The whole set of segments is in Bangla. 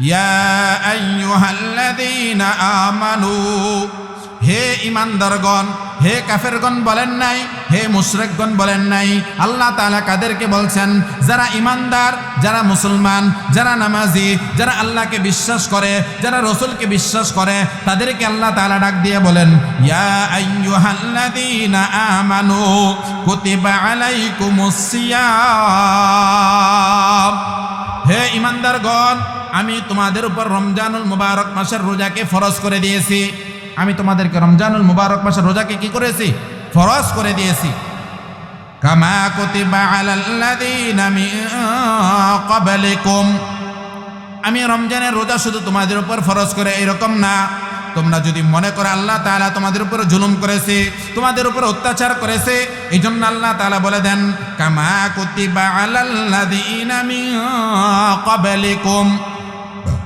ইয়া আইয়ুহাল্লাযীনা আমানু হে ইমানদারগণ হে কাফেরগণ বলেন নাই, হে মুশরিকগণ বলেন নাই, আল্লাহ তাআলা কাদেরকে বলছেন, যারা ইমানদার যারা মুসলমান, যারা নামাজি, যারা আল্লাহকে বিশ্বাস করে, যারা রসুলকে বিশ্বাস করে, তাদেরকে আল্লাহ তালা ডাক দিয়ে বলেন, ইয়া আমানু কুতিবা হে ইমানদারগণ আমি তোমাদের উপর রমজানুল মুবারক মাসের রোজাকে ফরজ করে দিয়েছি। আমি তোমাদেরকে রমজানুল মুবারক মাসের রোজাকে কি করেছি? ফরজ করে দিয়েছি। কামা কুতিবা আমি রমজানের রোজা শুধু তোমাদের উপর ফরজ করে এরকম না। তোমরা যদি মনে করো আল্লাহ তাআলা তোমাদের উপর জুলুম করেছে, তোমাদের উপর অত্যাচার করেছে এই জন্য আল্লাহ তাআলা বলে দেন, কামা কুতিবা আলাল্লাযীনা মিন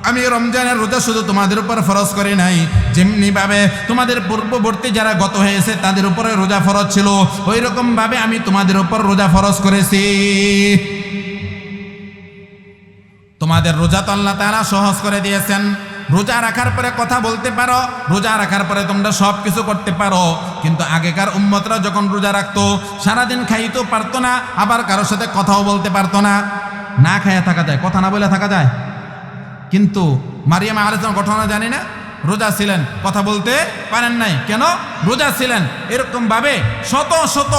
আমি রমজানের রোজা শুধু তোমাদের উপর ফরজ করি নাই যেমনি ভাবে তোমাদের পূর্ববর্তী যারা গত হয়েছে তাদের উপরে রোজা ফরজ ছিল ওই রকম ভাবে আমি তোমাদের উপর রোজা ফরজ করেছি। তোমাদের রোজা তো আল্লাহ তাআলা সহজ করে দিয়েছেন। রোজা রাখার পরে কথা বলতে পারো, রোজা রাখার পরে তোমরা সব কিছু করতে পারো। কিন্তু আগেকার উম্মতরা যখন রোজা রাখতো, সারাদিন খাইতেও পারতো না, আবার কারোর সাথে কথাও বলতে পারতো না। না খাইয়া থাকা যায়, কথা না বলে থাকা যায়। কিন্তু মারিয়ামা আলোচনা ঘটনা জানি না। রোজা ছিলেন। কথা বলতে পারেন নাই। কেন? রোজা ছিলেন। এরকমভাবে শত শত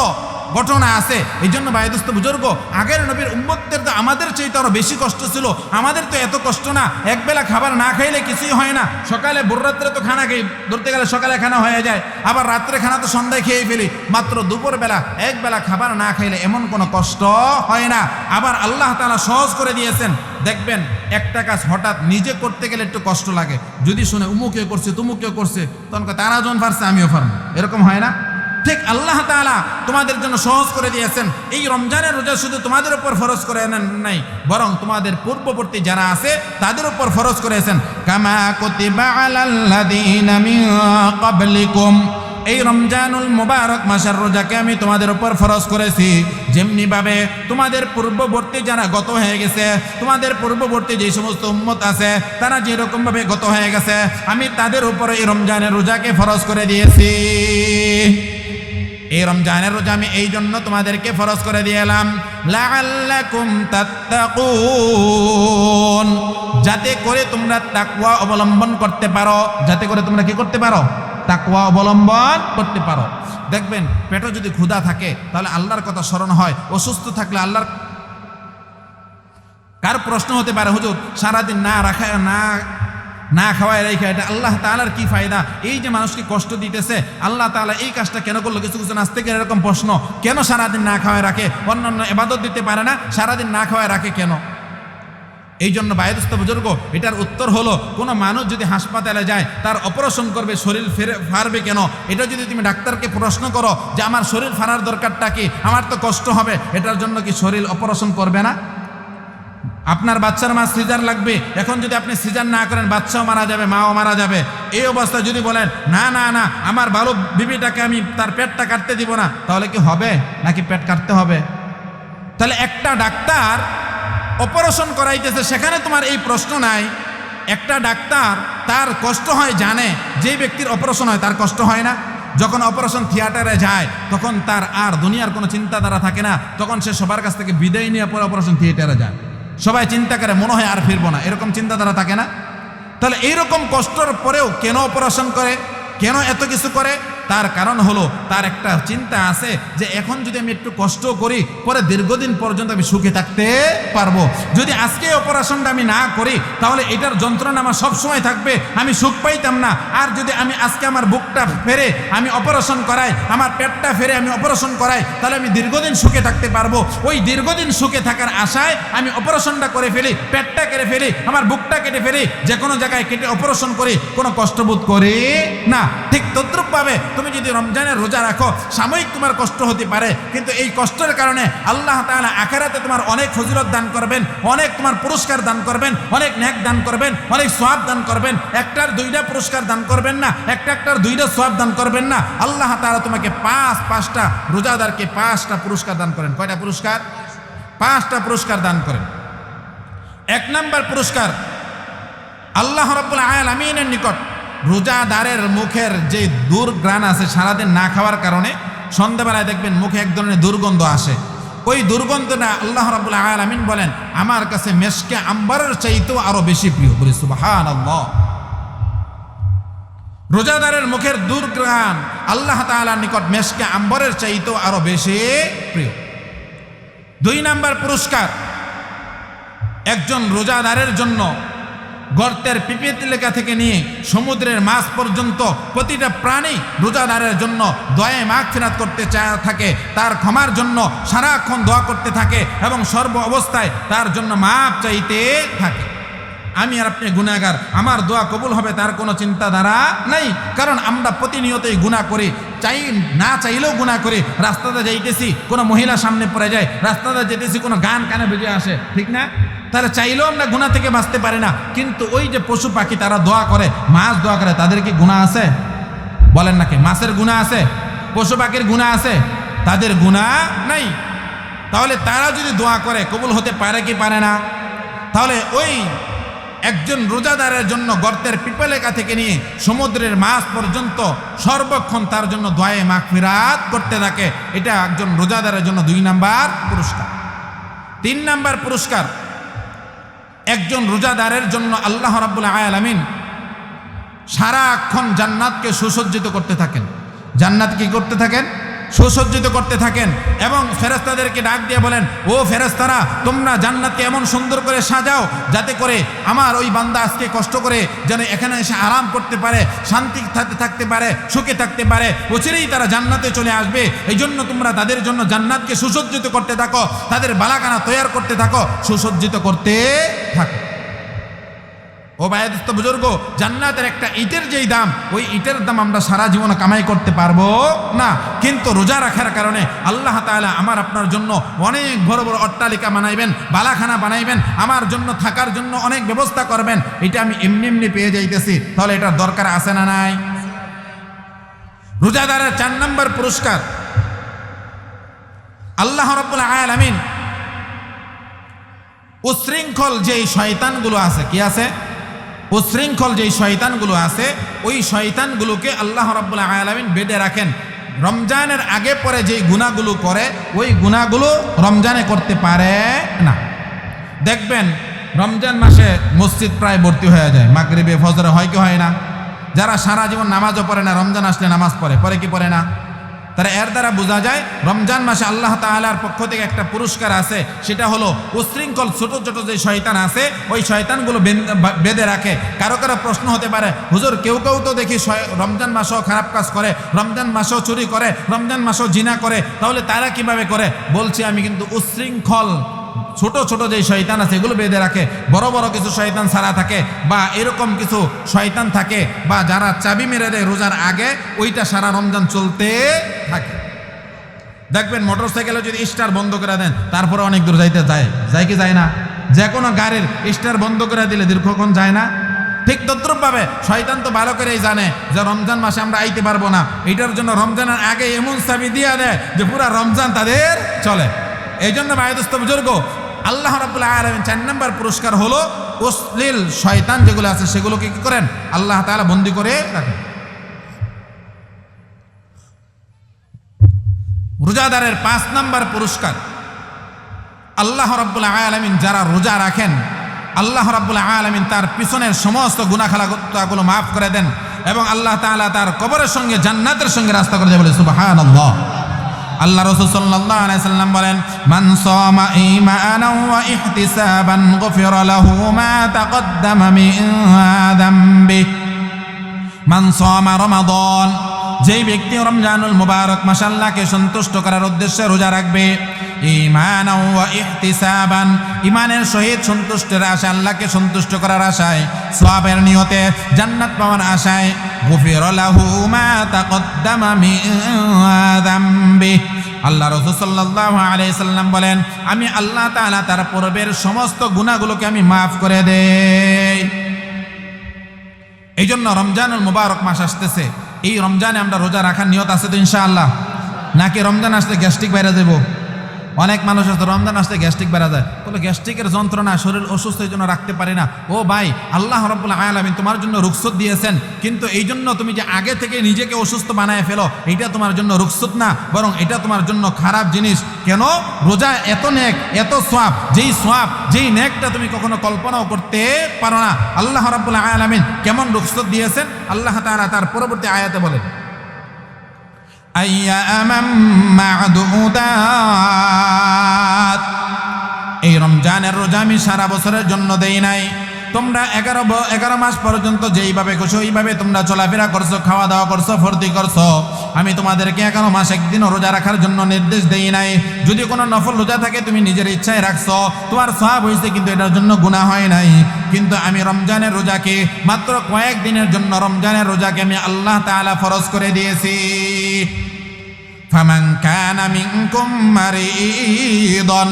ঘটনা আছে। এই জন্য বায়ুদস্ত বুজুর্গ, আগের নবীর উম্মতদের তো আমাদের চাইতে আরও বেশি কষ্ট ছিল। আমাদের তো এত কষ্ট না একবেলা খাবার না খাইলে কিছুই হয় না। সকালে ভোর রাত্রে তো খানা খাই, ধরতে গেলে সকালে খানা হয়ে যায়। আবার রাত্রে খানা তো সন্ধ্যায় খেয়ে ফেলি। মাত্র দুপুরবেলা একবেলা খাবার না খাইলে এমন কোনো কষ্ট হয় না। আবার আল্লাহ তাআলা সহজ করে দিয়েছেন। দেখবেন, একটা কাজ হঠাৎ নিজে করতে গেলে একটু কষ্ট লাগে। যদি শুনে, উমুকে করছে তুমুকেও করছে, তখন তারা জন পারছে, আমিও পারব। এরকম হয় না? ঠিক আল্লাহ তাআলা তোমাদের জন্য সহজ করে দিয়েছেন। এই রমজানের রোজা শুধু তোমাদের উপর ফরজ করে নেন নাই, বরং তোমাদের পূর্ববর্তী যারা আছে, তাদের উপর ফরজ করেছেন। কামা কুতিবা এই রমজানুল মুবারক মাসের রোজাকে আমি তোমাদের উপর ফরজ করেছি। যেমনি ভাবে তোমাদের পূর্ববর্তী যারা গত হয়ে গেছে, তোমাদের পূর্ববর্তী যে সমস্ত উম্মত আছে, তারা যেরকম ভাবে গত হয়ে গেছে, আমি তাদের উপর এই রমজানের রোজাকে ফরজ করে দিয়েছি। এই রমজানের রোজা আমি এই জন্য তোমাদেরকে ফরজ করে দিয়ে এলাম। লাআল্লাকুম তাত্তাকুন। যাতে করে তোমরা তাকওয়া অবলম্বন করতে পারো। যাতে করে তোমরা কি করতে পারো? তাকওয়া অবলম্বন করতে পারো। দেখবেন, পেটে যদি ক্ষুধা থাকে, তাহলে আল্লাহর কথা স্মরণ হয় অসুস্থ থাকলে আল্লাহর কার প্রশ্ন হতে পারে? হুজুর, সারাদিন না রাখা না না খাওয়ায় রেখে এটা আল্লাহ তাআলার কি ফায়দা? এই যে মানুষকে কষ্ট দিতেছে, আল্লাহ তাআলা এই কাজটা কেন করল? কিছু কিছু নাস্তিকের এরকম প্রশ্ন, কেন সারাদিন না খাওয়ায় রাখে? অন্যান্য এবাদত দিতে পারে না, সারাদিন না খাওয়ায় রাখে কেন? এই জন্য বায়ুদস্ত বুজুর্গ, এটার উত্তর হলো, কোনো মানুষ যদি হাসপাতালে যায়, তার অপারেশন করবে, শরীর ফেরে, ফারবে কেন? এটা যদি তুমি ডাক্তারকে প্রশ্ন করো যে, আমার শরীর ফারার দরকারটা কি? আমার তো কষ্ট হবে। এটার জন্য কি শরীর অপারেশন করবে না? আপনার বাচ্চার মা সিজার লাগবে। এখন যদি আপনি সিজার না করেন, বাচ্চাও মারা যাবে, মাও মারা যাবে। এই অবস্থায় যদি বলেন, না না না, আমার ভালো বিবিটাকে আমি তার পেটটা কাটতে দিব না, তাহলে কি হবে? নাকি পেট কাটতে হবে? তাহলে একটা ডাক্তার অপারেশন করাইতেছে, সেখানে তোমার এই প্রশ্ন নাই। একটা ডাক্তার তার কষ্ট হয়, জানে। যে ব্যক্তির অপারেশন হয়, তার কষ্ট হয় না। যখন অপারেশন থিয়েটারে যায়, তখন তার আর দুনিয়ার কোনো চিন্তাধারা থাকে না। তখন সে সবার কাছ থেকে বিদায় নিয়ে পরে অপারেশন থিয়েটারে যায়। সবাই চিন্তা করে, মনে হয় আর ফিরবো না। এরকম চিন্তাধারা থাকে না? তাহলে এইরকম কষ্টর পরেও কেন অপারেশন করে? কেন এত কিছু করে? তার কারণ হলো, তার একটা চিন্তা আছে যে এখন যদি আমি একটু কষ্ট করি, পরে দীর্ঘদিন পর্যন্ত আমি সুখে থাকতে পারব। যদি আজকে অপারেশনটা আমি না করি, তাহলে এটার যন্ত্রণা আমার সবসময় থাকবে, আমি সুখ পাইতাম না। আর যদি আমি আজকে আমার বুকটা ফেরে, আমি অপারেশন করাই, আমার পেটটা ফেরে আমি অপারেশন করাই, তাহলে আমি দীর্ঘদিন সুখে থাকতে পারব। ওই দীর্ঘদিন সুখে থাকার আশায় আমি অপারেশনটা করে ফেলি, পেটটা কেটে ফেলি, আমার বুকটা কেটে ফেলি যে কোনো জায়গায় কেটে অপারেশন করি, কোনো কষ্টবোধ করি না। ঠিক তদ্রুপভাবে তুমি যদি রমজানের রোজা রাখো, সাময়িক তোমার কষ্ট হতে পারে। কিন্তু এই কষ্টের কারণে আল্লাহ তাআলা আখেরাতে তোমার অনেক ফজিলত দান করবেন, অনেক তোমার পুরস্কার দান করবেন, অনেক ন্যাক দান করবেন, অনেক সোয়াব দান করবেন। একটার দুইটা পুরস্কার দান করবেন না, একটা একটার দুইটা সোয়াব দান করবেন না। আল্লাহ তাআলা তোমাকে পাঁচ, পাঁচটা রোজাদারকে পাঁচটা পুরস্কার দান করেন। কয়টা পুরস্কার? পাঁচটা পুরস্কার দান করেন। এক নাম্বার পুরস্কার, আল্লাহ রব্বুল আয়াল আমিনের নিকট। রোজাদারের মুখের যে দুর্গ্রাণ আছে সারাদিন না খাওয়ার কারণে সন্ধ্যাবেলায় দেখবেন মুখে এক ধরনের দুর্গন্ধ আসে। ওই দুর্গন্ধটা আল্লাহ রাবুল আলামিন বলেন, আমার কাছে মেশকে আম্বারের চাইতেও আরও বেশি প্রিয়। বলি সুবাহান রোজাদারের মুখের দুর্গ্রাণ আল্লাহ তাআলার নিকট মেশকে আম্বরের চাইতেও আরও বেশি প্রিয়। দুই নাম্বার পুরস্কার, একজন রোজাদারের জন্য গর্তের পিপিত এলাকা থেকে নিয়ে সমুদ্রের মাছ পর্যন্ত প্রতিটা প্রাণী রোজাদারের জন্য দয়ে মাখ ফেরাত করতে চায় থাকে, তার ক্ষমার জন্য সারাক্ষণ দোয়া করতে থাকে এবং সর্ব অবস্থায় তার জন্য মাপ চাইতে থাকে। আমি আর আপনি গুণাগার আমার দোয়া কবুল হবে, তার কোনো চিন্তাধারা নাই। কারণ আমরা প্রতিনিয়তই গুণা করি। চাই, না চাইলেও গুণা করি। রাস্তাতে যাইতেছি, কোনো মহিলা সামনে পড়ে যায়। রাস্তাতে যেতেছি, কোনো গান কানে বেজে আসে। ঠিক না? তাহলে চাইলেও আমরা গুণা থেকে বাঁচতে পারি না। কিন্তু ওই যে পশু পাখি, তারা দোয়া করে, মাছ দোয়া করে, তাদের কি গুণা আছে? বলেন নাকি মাছের গুণা আছে? পশু পাখির গুণা আছে? তাদের গুণা নাই। তাহলে তারা যদি দোয়া করে, কবুল হতে পারে কি পারে না? তাহলে ওই একজন রোজাদারের জন্য গর্তের পিপলেকা থেকে নিয়ে সমুদ্রের মাছ পর্যন্ত সর্বক্ষণ তার জন্য দোয়ে মাগফিরাত করতে থাকে। এটা একজন রোজাদারের জন্য দুই নাম্বার পুরস্কার। তিন নাম্বার পুরস্কার, একজন রোজাদারের জন্য আল্লাহ রাব্বুল আলামিন সারাক্ষণ জান্নাতকে সুসজ্জিত করতে থাকেন। জান্নাত কি করতে থাকেন? সুসজ্জিত করতে থাকেন এবং ফেরেস্তাদেরকে ডাক দিয়ে বলেন, ও ফেরেস্তারা তোমরা জান্নাতকে এমন সুন্দর করে সাজাও যাতে করে আমার ওই বান্দা আজকে কষ্ট করে যেন এখানে এসে আরাম করতে পারে, শান্তি থাকতে পারে, সুখে থাকতে পারে। অচিরেই তারা জান্নাতে চলে আসবে। এই জন্য তোমরা তাদের জন্য জান্নাতকে সুসজ্জিত করতে থাকো, তাদের বালাকানা তৈয়ার করতে থাকো, সুসজ্জিত করতে থাকো। ও বায়াদস্ত বুজুর্গ, জান্নাতের একটা ইটের যেই দাম, ওই ইটের দাম আমরা সারা জীবন কামাই করতে পারব না। কিন্তু রোজা রাখার কারণে আল্লাহ তাআলা আমার আপনার জন্য অনেক বড় বড় অট্টালিকা বানাইবেন, বালাখানা বানাইবেন, আমার জন্য থাকার জন্য অনেক ব্যবস্থা করবেন। এটা আমি এমনি এমনি পেয়ে যাইতেছি। তাহলে এটার দরকার আছে না নাই? রোজাদারের চার নম্বর পুরস্কার। আল্লাহ রব্বুল আলামিন উশৃঙ্খল যেই শয়তানগুলো আছে, কি আছে? উশৃঙ্খল যেই শয়তানগুলো আছে, ওই শয়তানগুলোকে আল্লাহ রাব্বুল আলামিন বেঁধে রাখেন। রমজানের আগে পরে যেই গুণাগুলো করে, ওই গুণাগুলো রমজানে করতে পারে না। দেখবেন, রমজান মাসে মসজিদ প্রায় ভর্তি হয়ে যায়, মাগরিবে, ফজরে হয় কি হয় না? যারা সারা জীবন নামাজও পড়ে না, রমজান আসলে নামাজ পড়ে পরে কি পড়ে না? তারা এর দ্বারা বোঝা যায়, রমজান মাসে আল্লাহ তালার পক্ষ থেকে একটা পুরস্কার আছে, সেটা হলো উশৃঙ্খল, ছোট ছোট যে শয়তান আছে, ওই শয়তানগুলো বেঁধে রাখে। কারও কারও প্রশ্ন হতে পারে, হুজুর, কেউ কেউ তো দেখি রমজান মাসেও খারাপ কাজ করে, রমজান মাসেও চুরি করে, রমজান মাসেও জিনা করে, তাহলে তারা কীভাবে করে? বলছি আমি কিন্তু উশৃঙ্খল। ছোট ছোট যে শয়তান আছে, এগুলো বেঁধে রাখে। বড় বড় কিছু শয়তান ছাড়া থাকে বা এরকম কিছু শয়তান থাকে বা যারা চাবি মেরে দেয় রোজার আগে, ওইটা সারা রমজান চলতে থাকে। দেখবেন মোটর সাইকেলে যদি স্টার বন্ধ করে দেন, তারপরে অনেক দূর যাইতে যায়। যায় কি যায় না? যে কোনো গাড়ির স্টার বন্ধ করে দিলে দীর্ঘক্ষণ যায় না। ঠিক তদ্রুপভাবে শয়তান তো ভালো করেই জানে যে রমজান মাসে আমরা আইতে পারব না। এটার জন্য রমজানের আগে এমন চাবি দিয়ে দেয় যে পুরা রমজান তাদের চলে। এই জন্য বায়ুদস্ত বুজুর্গ, আল্লাহ রাবুল্লাহ আলমিন চার নম্বর পুরস্কার হলো অশ্লীল শয়তান যেগুলো আছে সেগুলোকে কি করেন? আল্লাহ তাআলা বন্দি করে রাখেন। রোজাদারের পাঁচ নাম্বার পুরস্কার, আল্লাহ রাব্বুল আলামিন যারা রোজা রাখেন, আল্লাহ রাব্বুল আলামিন তার পিছনের সমস্ত গুনাখালাগুলো মাফ করে দেন এবং আল্লাহ তাআলা তার কবরের সঙ্গে জান্নাতের সঙ্গে রাস্তা করে বলে সুবহানাল্লাহ। আল্লাহ রসুল সাল্লাল্লাহু আলাইহি সাল্লাম বলেন, মান সামা ঈমানান ওয়া ইহতিসাবান গুফিরা লাহু মা তাকদ্দামা মিন যামবিহি মান সামা রমাদান যেই ব্যক্তি রমজানুল মুবারক মাসাল্লাহকে সন্তুষ্ট করার উদ্দেশ্যে রোজা রাখবে ইহতিসাবান। ইমানের সহিত সন্তুষ্টের আশায়, আল্লাহকে সন্তুষ্ট করার আশায় সওয়াবের নিয়তে জান্নাত পাওয়ার আশায়, গুফির মা তাকদ্দামা মিন আল্লাহ রাসূল সাল্লাল্লাহু আলাইহি সাল্লাম বলেন, আমি আল্লাহ তাআলা তার পূর্বের সমস্ত গুণাগুলোকে আমি মাফ করে দেই। এই জন্য রমজানুল মুবারক মাস আসতেছে। এই রমজানে আমরা রোজা রাখার নিয়ত আছে তো ইনশাআল্লাহ? নাকি রমজান আসলে গ্যাস্ট্রিক বাইরে দেব অনেক মানুষ আছে, রমজান আসতে গ্যাস্ট্রিক বেড়া যায় বলে গ্যাস্ট্রিকের যন্ত্রণা শরীর অসুস্থ এই জন্য রাখতে পারি না। ও ভাই, আল্লাহ রব্বুল্লাহ আলামিন তোমার জন্য রুকসত দিয়েছেন, কিন্তু এই জন্য তুমি যে আগে থেকে নিজেকে অসুস্থ বানায় ফেলো এটা তোমার জন্য রুকসত না, বরং এটা তোমার জন্য খারাপ জিনিস। কেন? রোজা এত নেক, এত সোয়াব, যেই সোয়াব, যেই নেকটা তুমি কখনো কল্পনাও করতে পারো না। আল্লাহ রব্বুল্লাহ আলামিন কেমন রুকসত দিয়েছেন? আল্লাহ তাআলা তার পরবর্তী আয়াতে বলেন أياما معدودات এই রমজানের রোজা আমি সারা বছরের জন্য দেই নাই তোমরা এগারো এগারো মাস পর্যন্ত যেইভাবে খুশি ওইভাবে তোমরা চলাফেরা করছ খাওয়া দাওয়া করছ ফুর্তি করছ। আমি তোমাদেরকে এগারো মাস একদিনও রোজা রাখার জন্য নির্দেশ দেই নাই। যদি কোনো নফল রোজা থাকে, তুমি নিজের ইচ্ছায় রাখছো। তোমার সব হয়েছে, কিন্তু এটার জন্য গুণা হয় নাই। কিন্তু আমি রমজানের রোজাকে মাত্র কয়েক দিনের জন্য রমজানের রোজাকে আমি আল্লাহ তাআলা ফরজ করে দিয়েছি। ফামান কানা মিনকুম মারিদন।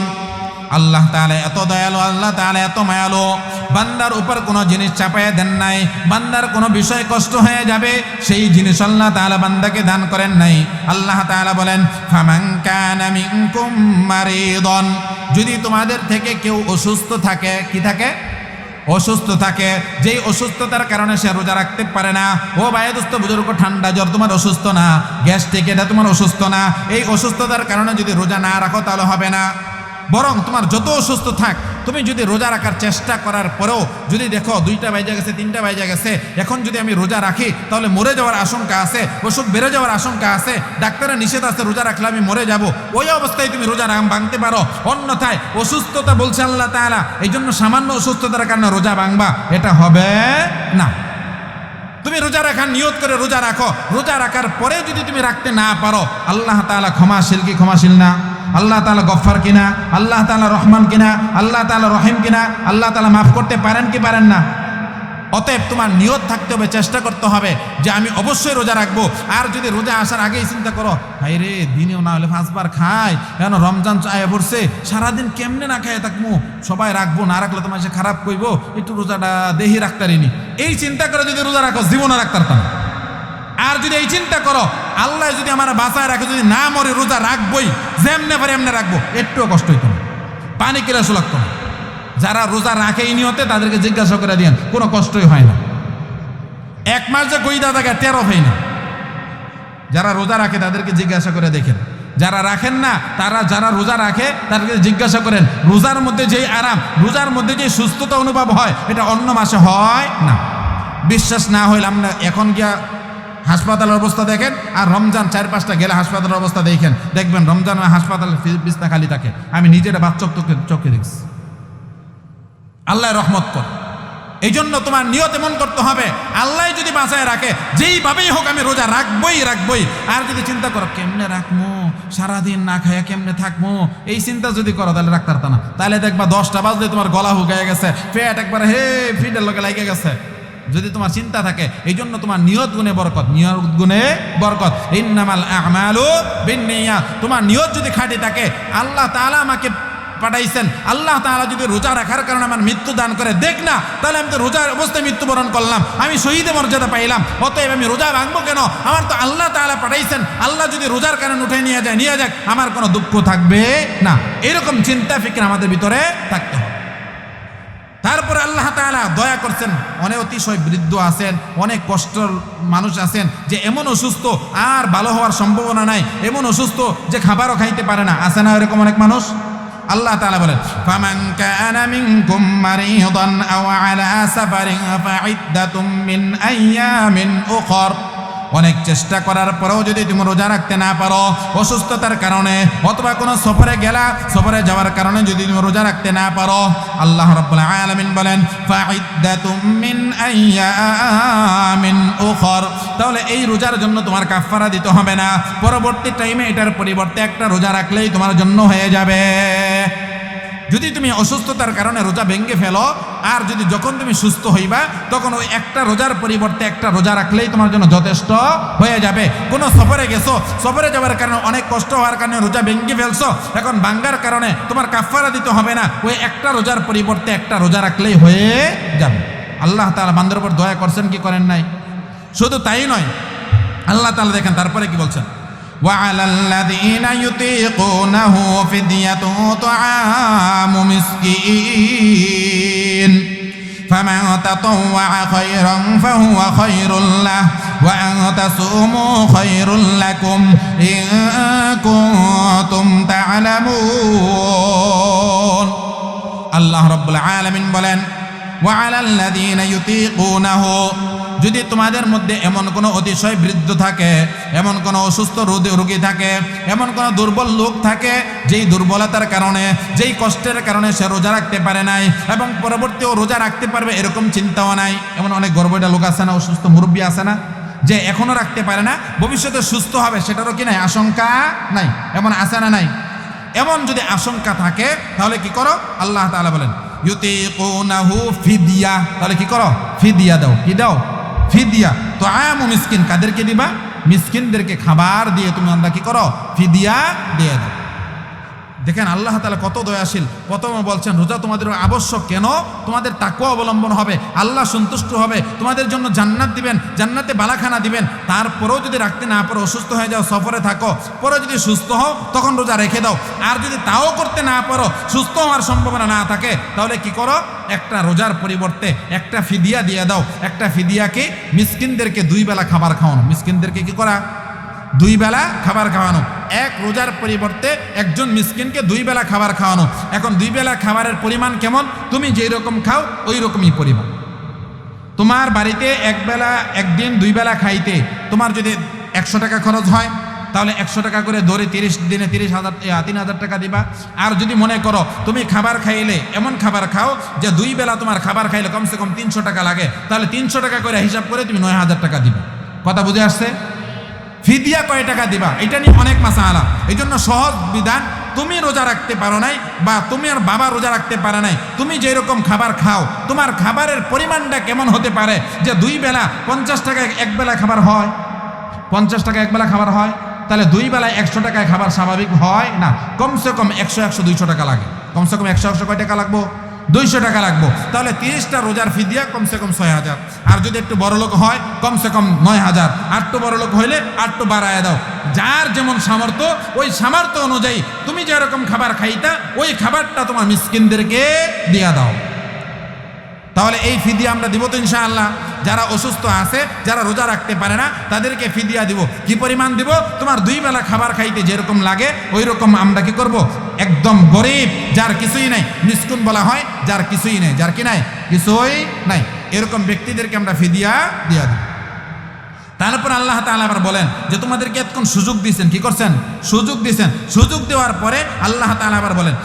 আল্লাহ তাআলা এত দয়ালু, আল্লাহ তাআলা এত মায়ালু। বান্দার উপর কোনো জিনিস চাপায় দেন নাই, বান্দার কোনো বিষয় কষ্ট হয়ে যাবে, সেই জিনিস আল্লাহ তাআলা বান্দাকে দান করেন নাই। আল্লাহ তাআলা বলেন, ফামান কানা মিনকুম মারিদন। যদি তোমাদের থেকে কেউ অসুস্থ থাকে, কি থাকে? অসুস্থ থাকে। যেই অসুস্থতার কারণে সে রোজা রাখতে পারে না। ও বায়ুদস্ত বুজুর্গ, ঠান্ডা জ্বর তোমার অসুস্থ না। গ্যাস্ট্রিক, এটা তোমার অসুস্থ না। এই অসুস্থতার কারণে যদি রোজা না রাখো, তাহলে হবে না। বরং তোমার যত অসুস্থ থাক, তুমি যদি রোজা রাখার চেষ্টা করার পরেও যদি দেখো দুইটা বাইজা গেছে, তিনটা বাইজা গেছে, এখন যদি আমি রোজা রাখি, তাহলে মরে যাওয়ার আশঙ্কা আছে, অসুখ বেড়ে যাওয়ার আশঙ্কা আছে, ডাক্তারের নিষেধ আছে, রোজা রাখলে আমি মরে যাব। ওই অবস্থায় তুমি রোজা রাম ভাঙতে পারো। অন্যথায় অসুস্থতা বলছে আল্লাহ তাআলা এই জন্য সামান্য অসুস্থতার কারণে রোজা ভাঙবা। এটা হবে না। তুমি রোজা রাখার নিয়ত করে রোজা রাখো। রোজা রাখার পরে যদি তুমি রাখতে না পারো, আল্লাহ তাআলা ক্ষমাশীল কি ক্ষমাশীল না? আল্লাহ তালা গফফার কিনা? আল্লাহ তালা রহমান কিনা? আল্লাহ তালা রহিম কিনা? আল্লাহ তালা মাফ করতে পারেন কি পারেন না? অতএব তোমার নিয়ত থাকতে হবে, চেষ্টা করতে হবে যে আমি অবশ্যই রোজা রাখব। আর যদি রোজা আসার আগেই চিন্তা করো হাই রে, দিনেও না হলে পাঁচবার খাই, কেন রমজান আয়া পড়ছে? সারাদিন কেমনে না খায় থাকব সবাই রাখব, না রাখলে তোমার সে খারাপ কইবো? একটু রোজাটা দেহি রাখতারিনি। এই চিন্তা করে যদি রোজা রাখো জীবনে রাখতারতাম। না। আর যদি এই চিন্তা করো, আল্লাহ যদি আমার বাঁচায় রাখে, যদি না মরে রোজা রাখবই, যেমনে পারে এমনি রাখব, একটুও কষ্ট হইতো না। পানি কিরাস লাগতো না। যারা রোজা রাখে এই নিয়তে, তাদেরকে জিজ্ঞাসা করে দিয়েন, কোনো কষ্টই হয় না। এক মাস যে গইদা থাকে, তেরো হয় না। যারা রোজা রাখে, তাদেরকে জিজ্ঞাসা করে দেখেন। যারা রাখেন না, তারা যারা রোজা রাখে, তাদেরকে জিজ্ঞাসা করেন, রোজার মধ্যে যেই আরাম, রোজার মধ্যে যে সুস্থতা অনুভব হয়, এটা অন্য মাসে হয় না। বিশ্বাস না হইলে আমরা এখন গিয়া হাসপাতালের অবস্থা দেখেন আর রমজান চার পাঁচটা গেলে হাসপাতালের অবস্থা দেখেন। দেখবেন রমজান হাসপাতালের বিছনা খালি থাকে। আমি নিজের বাচ্চক চোখে চোখে দেখছি। আল্লাহ রহমত কর। এই জন্য তোমার নিয়ত এমন করতে হবে। আল্লাহ যদি বাঁচায় রাখে যেইভাবেই হোক আমি রোজা রাখবই রাখবই। আর যদি চিন্তা করো, কেমনে রাখব সারাদিন না খাইয়া কেমনে থাকব এই চিন্তা যদি করো, তাহলে রাখতে পারতো না। তাহলে দেখবা দশটা বাজলে তোমার গলা হুকায় গেছে। পেট একবার হে ফিটের লোকে লাগে গেছে। যদি তোমার চিন্তা থাকে, এই জন্য তোমার নিয়ত গুণে বরকত। নিয়ত গুণে বরকত। ইন্নামাল আমালু বিন্নিয়াত তোমার নিয়ত যদি খাঁটি থাকে, আল্লাহ তাআলা আমাকে পাঠাইছেন। আল্লাহ তাআলা যদি রোজা রাখার কারণে আমার মৃত্যু দান করে, দেখ না, তাহলে আমি তো রোজার অবস্থায় মৃত্যুবরণ করলাম। আমি শহীদে মর্যাদা পাইলাম। অতএব আমি রোজা ভাঙবো কেন? আমার তো আল্লাহ তাআলা পাঠাইছেন। আল্লাহ যদি রোজার কারণে উঠে নিয়ে যায়, নিয়ে যাক, আমার কোনো দুঃখ থাকবে না। এরকম চিন্তা ফিকির আমাদের ভিতরে থাকতে হবে। আল্লাহ তালা দয়া করছেন, অনেক অতিশয় বৃদ্ধ আছেন, অনেক কষ্টর মানুষ আছেন যে এমন অসুস্থ আর ভালো হওয়ার সম্ভাবনা নাই, এমন অসুস্থ যে খাবারও খাইতে পারে না। আছে না এরকম অনেক মানুষ? আল্লাহ তাআলা বলেন, ফামান কানা অনেক চেষ্টা করার পরেও যদি তুমি রোজা রাখতে না পারো, অসুস্থতার কারণে অথবা কোনো সফরে গেলা, সফরে যাওয়ার কারণে যদি তুমি রোজা রাখতে না পারো, আল্লাহ রাব্বুল আলামিন বলেন মিন আইয়ামিন উখর। তাহলে এই রোজার জন্য তোমার কাফফারা দিতে হবে না। পরবর্তী টাইমে এটার পরিবর্তে একটা রোজা রাখলেই তোমার জন্য হয়ে যাবে। যদি তুমি অসুস্থতার কারণে রোজা ভেঙে ফেলো, আর যদি যখন তুমি সুস্থ হইবা, তখন ওই একটা রোজার পরিবর্তে একটা রোজা রাখলেই তোমার জন্য যথেষ্ট হয়ে যাবে। কোনো সফরে গেছো, সফরে যাওয়ার কারণে অনেক কষ্ট হওয়ার কারণে রোজা ভেঙে ফেলছো, এখন ভাঙ্গার কারণে তোমার কাফারা দিতে হবে না, ওই একটা রোজার পরিবর্তে একটা রোজা রাখলেই হয়ে যাবে। আল্লাহ তালা বান্দার উপর দয়া করছেন, কি করেন নাই? শুধু তাই নয়, আল্লাহ তাআলা দেখেন, তারপরে কি বলছেন? وعلى الذين يطيقونه فدية طعام مسكين فمن تطوع خيرا فهو خير له وأن تصوموا خير لكم إن كنتم تعلمون আল্লাহ রব্বুল আলামিন বলেন ওয়ালাল্লাযীনা ইউতীকুনাহু যদি তোমাদের মধ্যে এমন কোনো অতিশয় বৃদ্ধ থাকে, এমন কোনো অসুস্থ রোগী থাকে, এমন কোনো দুর্বল লোক থাকে, যেই দুর্বলতার কারণে, যেই কষ্টের কারণে সে রোজা রাখতে পারে নাই এবং পরবর্তীও রোজা রাখতে পারবে এরকম চিন্তাও নাই। এমন অনেক গর্বটা লোক আছে না, অসুস্থ মুরব্বী আছে না, যে এখনও রাখতে পারে না, ভবিষ্যতে সুস্থ হবে, সেটারও কি নাই? আশঙ্কা নাই। এমন আছে না নাই? এমন যদি আশঙ্কা থাকে, তাহলে কি করো? আল্লাহ তাআলা বলেন, ইউতিকুনাহু ফিদিয়া। তাহলে কি করো? ফিদিয়া দাও। কি দাও? ফিদিয়া। তো আয়ামু মিসকিন কাদেরকে দিবা? মিসকিনদেরকে খাবার দিয়ে তুমি আমরা কি করো, ফিদিয়া দিয়ে দাও। দেখেন আল্লাহ তালা কত দয়াশীল। প্রথমে বলছেন, রোজা তোমাদের আবশ্যক কেন? তোমাদের তাকুয়া অবলম্বন হবে, আল্লাহ সন্তুষ্ট হবে, তোমাদের জন্য জান্নাত দিবেন, জান্নাতে বালাখানা দিবেন। তারপরেও যদি রাখতে না পারো, অসুস্থ হয়ে যাও, সফরে থাকো, পরে যদি সুস্থ হও, তখন রোজা রেখে দাও। আর যদি তাও করতে না পারো, সুস্থ হওয়ার সম্ভাবনা না থাকে, তাহলে কি করো? একটা রোজার পরিবর্তে একটা ফিদিয়া দিয়ে দাও। একটা ফিদিয়াকে মিসকিনদেরকে দুই বেলা খাবার খাওয়ানো। মিসকিনদেরকে কি করা? দুই বেলা খাবার খাওয়ানো। এক রোজার পরিবর্তে একজন মিসকিনকে দুই বেলা খাবার খাওয়ানো। এখন দুই বেলা খাবারের পরিমাণ কেমন? তুমি যেই রকম খাও, ওই রকমই পরিমাণ। তোমার বাড়িতে এক বেলা, একদিন দুই বেলা খাইতে, তোমার যদি একশো টাকা খরচ হয়, তাহলে একশো টাকা করে ধরে তিরিশ, দিনে তিরিশ হাজার তিন হাজার টাকা দিবা। আর যদি মনে করো তুমি খাবার খাইলে এমন খাবার খাও যে দুই বেলা তোমার খাবার খাইলে কমসে কম তিনশো টাকা লাগে, তাহলে তিনশো টাকা করে হিসাব করে তুমি নয় হাজার টাকা দিবে। কথা বুঝে আসছে? ফিদিয়া কয় টাকা দিবা? এটা নিয়ে অনেক মাসা আলা এই জন্য সহজ বিধান, তুমি রোজা রাখতে পারো নাই বা তুমি আর বাবা রোজা রাখতে পারে নাই, তুমি যেরকম খাবার খাও, তোমার খাবারের পরিমাণটা কেমন হতে পারে যে দুই বেলা পঞ্চাশ টাকায় এক বেলা খাবার হয়? পঞ্চাশ টাকা এক বেলা খাবার হয়? তাহলে দুই বেলায় একশো টাকায় খাবার স্বাভাবিক হয় না। কমসে কম একশো একশো, দুইশো টাকা লাগে। কমসে কম একশো একশো কয় টাকা লাগবো? দুইশো টাকা লাগবো। তাহলে তিরিশটা রোজার ফি দিয়া কমসে কম ছয় হাজার। আর যদি একটু বড় লোক হয়, কমসে কম নয় হাজার। আটটু বড় লোক হইলে আটটু বাড়ায় দাও। যার যেমন সামর্থ্য, ওই সামর্থ্য অনুযায়ী তুমি যেরকম খাবার খাইতা, ওই খাবারটা তোমার মিসকিনদেরকে দিয়া দাও। তাহলে এই ফিদিয়া আমরা দিব তো ইনশাআল্লাহ। যারা অসুস্থ আছে, যারা রোজা রাখতে পারে না, তাদেরকে ফিদিয়া দিব। কি পরিমাণ দিব? তোমার দুই বেলা খাবার খাইতে যেরকম লাগে ওই রকম আমরা কি করব? একদম গরিব, যার কিছুই নাই, মিসকুন বলা হয়, যার কিছুই নেই, যার কি নাই, কিছুই নাই। এরকম ব্যক্তিদেরকে আমরা ফিদিয়া দিয়া দিই তারপর আল্লাহ তাআলা আবার বলেন যে, তোমাদেরকে এতক্ষণ সুযোগ দিয়েছেন, কি করছেন? সুযোগ দিয়েছেন। সুযোগ দেওয়ার পরে আল্লাহ তাআলা আবার বলেন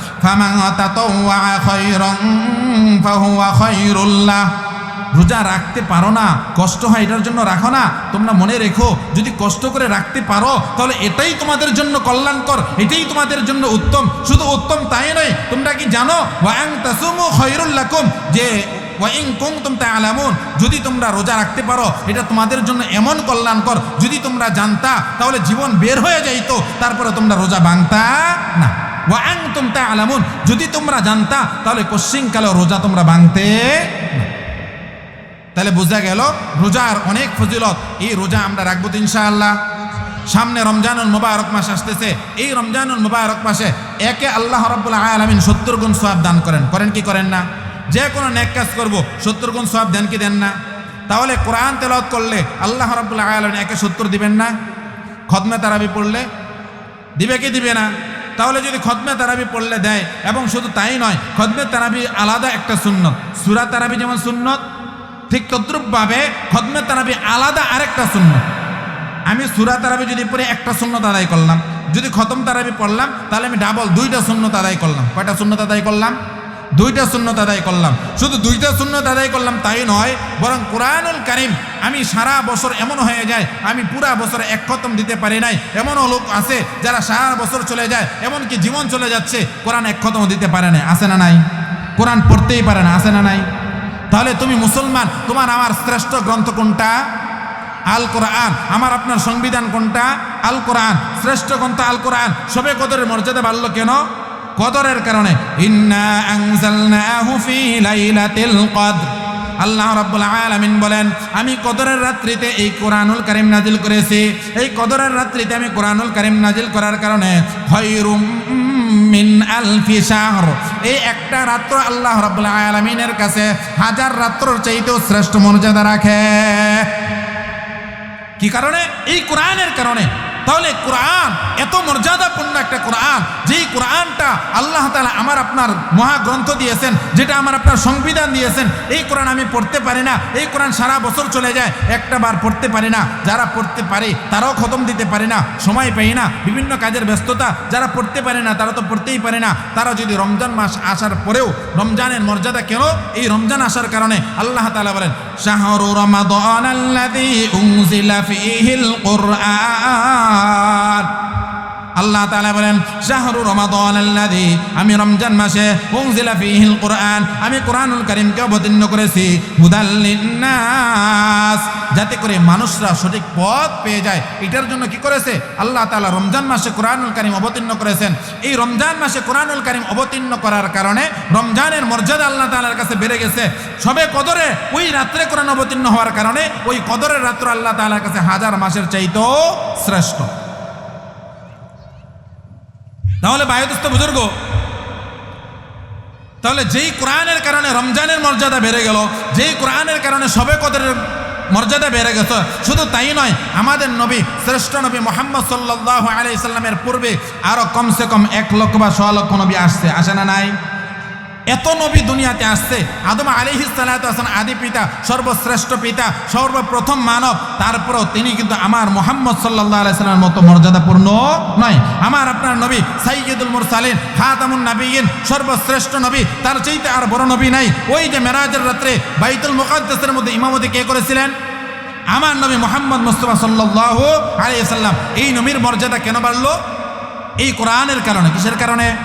রোজা রাখতে পারো না, কষ্ট হয়, এটার জন্য রাখো না। তোমরা মনে রেখো, যদি কষ্ট করে রাখতে পারো, তাহলে এটাই তোমাদের জন্য কল্যাণকর, এটাই তোমাদের জন্য উত্তম। শুধু উত্তম তাই নয়, তোমরা কি জানো? যে ওয়াইং কুনতুম তাআলামুন, যদি তোমরা রোজা রাখতে পারো, এটা তোমাদের জন্য এমন কল্যাণকর। যদি তোমরা জানতা, তাহলে জীবন বের হয়ে যাইতো, তারপরে তোমরা রোজা ভাঙতা না। ওয়াং তুম তাআলামুন, যদি তোমরা জানতা, তাহলে কশ্চিনকালে রোজা তোমরা ভাঙতে তাহলে বোঝা গেল, রোজার অনেক ফজিলত, এই রোজা আমরা রাখব তো ইনশাআল্লাহ। সামনে রমজানুল মুবারক মাস আসতেছে, এই রমজানুল মুবারক মাসে একে আল্লাহ রাব্বুল আলামিন সত্তর গুণ সওয়াব দান করেন। করেন কি করেন না? যে কোনো নেক কাজ করব, সত্তর গুণ সব দেন কি দেন না? তাহলে কোরআন তেলাওয়াত করলে আল্লাহ রাব্বুল আলামিন একে সত্তর দিবেন না? খতমে তারাবি পড়লে দিবে কি দিবে না? তাহলে যদি খতমে তারাবি পড়লে দেয়, এবং শুধু তাই নয় খতমে তারাবি আলাদা একটা সুন্নত। সুরা তারাবি যেমন সুন্নত, ঠিক তদ্রুপভাবে খতমে তারাবি আলাদা আরেকটা সুন্নত। আমি সুরা তারাবি যদি পড়ে একটা সুন্নত আদায় করলাম, যদি খতম তারাবি পড়লাম, তাহলে আমি ডাবল দুইটা সুন্নত আদায় করলাম। কয়টা সুন্নত আদায় করলাম? দুইটা সুন্নত আদায় করলাম। শুধু দুইটা সুন্নত আদায় করলাম তাই নয়, বরং কোরআনুল কারিম আমি সারা বছর এমন হয়ে যায়, আমি পুরা বছরে এক খতম দিতে পারি নাই। এমনও লোক আছে যারা সারা বছর চলে যায়, এমনকি জীবন চলে যাচ্ছে, কোরআন এক খতম দিতে পারে না আসে না নাই? কোরআন পড়তেই পারে না আসে না নাই? তাহলে তুমি মুসলমান, তোমার আমার শ্রেষ্ঠ গ্রন্থ কোনটা? আল কোরআন। আমার আপনার সংবিধান কোনটা? আল কোরআন। শ্রেষ্ঠ গ্রন্থ আল কোরআন। সবে কদরের মর্যাদা বাড়লো কেন? কদরের কারণে আল্লাহ রাব্বুল আলামিন বলেন, আমি কদরের রাত্রিতে এই কোরআনুল কারিম নাজিল করেছি। এই কদরের রাত্রিতে আমি কোরআনুল কারিম নাজিল করার কারণে খয়রুম মিন আলফি শাহর। এই একটা রাত্র আল্লাহ রাব্বুল আলামিনের কাছে হাজার রাত্রর চাইতেও শ্রেষ্ঠ মর্যাদা রাখে। কি কারণে? এই কোরআনের কারণে। তাহলে কোরআন, এত মর্যাদাপূর্ণ একটা কোরআন, যেই কোরআনটা আল্লাহ তালা আমার আপনার মহাগ্রন্থ দিয়েছেন, যেটা আমার আপনার সংবিধান দিয়েছেন, এই কোরআন আমি পড়তে পারি না, এই কোরআন সারা বছর চলে যায়, একটা বার পড়তে পারি না, যারা পড়তে পারে, তারাও খতম দিতে পারে না, সময় পাই না, বিভিন্ন কাজের ব্যস্ততা, যারা পড়তে পারে না, তারা তো পড়তেই পারে না, তারা যদি রমজান মাস আসার পরেও রমজানের মর্যাদা কেন? এই রমজান আসার কারণে আল্লাহ তালা বলেন, শাহরু রমাদান কুরআন আল্লাহ তাআলা বলেন, শাহরু আল্লাযী আমি রমজান মাসে উনজিলা কুরআন, আমি কোরআনুল কারীমকে অবতীর্ণ করেছি। যাতে করে মানুষরা সঠিক পথ পেয়ে যায়। এটার জন্য কি করেছে? আল্লাহ তাআলা রমজান মাসে কোরআনুল কারীম অবতীর্ণ করেছেন। এই রমজান মাসে কোরআনুল কারীম অবতীর্ণ করার কারণে রমজানের মর্যাদা আল্লাহ তাআলার কাছে বেড়ে গেছে। সবে কদরে ওই রাত্রে কোরআন অবতীর্ণ হওয়ার কারণে ওই কদরের রাত্র আল্লাহ তাআলার কাছে হাজার মাসের চাইতেও শ্রেষ্ঠ। তাহলে বায়ুদস্ত বুজুর্গ। তাহলে যেই কোরআনের কারণে রমজানের মর্যাদা বেড়ে গেল, যেই কোরআনের কারণে সবে কদরের মর্যাদা বেড়ে গেছে, শুধু তাই নয়, আমাদের নবী, শ্রেষ্ঠ নবী মোহাম্মদ সাল্লাহ আলাইসাল্লামের পূর্বে আরও কমসে কম এক লক্ষ বা ছ লক্ষ নবী আসছে। আসে না নাই? এত নবী দুনিয়াতে আসছে। আদম আলিহি সালাতাম আদি পিতা, সর্বশ্রেষ্ঠ পিতা, সর্বপ্রথম মানব। তারপরেও তিনি কিন্তু আমার মোহাম্মদ সাল্লাহ আলাইসাল্লামের মতো মর্যাদাপূর্ণ নয়। আমার আপনার নবী সাইয়দুল মুরসালিন হাতামুন নাবিয়িন সর্বশ্রেষ্ঠ নবী। তার চাইতে আর বড় নবী নাই। ওই যে মেরাজের রাত্রে বাইতুল মুকাদ্দাসের মধ্যে ইমামতি কে করেছিলেন? আমার নবী মোহাম্মদ মুস্তফা সাল্লাহ আলিয়াল্লাম এই নবীর মর্যাদা কেন বাড়লো? এই কোরআনের কারণে। কিসের কারণে?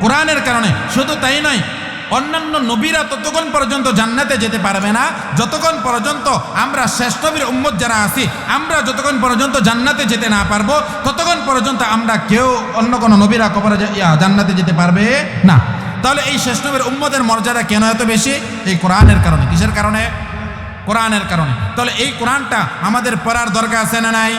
কোরআনের কারণে। শুধু তাই নয় অন্যান্য নবীরা ততক্ষণ পর্যন্ত জান্নাতে যেতে পারবে না। যতক্ষণ পর্যন্ত আমরা শেষ নবীর উম্মত যারা আছি, আমরা যতক্ষণ পর্যন্ত জান্নাতে যেতে না পারব, ততক্ষণ পর্যন্ত আমরা কেউ অন্য কোনো নবীরা কবরে জান্নাতে যেতে পারবে না। তাহলে এই শেষ নবীর উম্মতের মর্যাদা কেন এত বেশি? এই কোরআনের কারণে। কিসের কারণে? কোরআনের কারণে। তাহলে এই কোরআনটা আমাদের পড়ার দরকার আছে না নাই?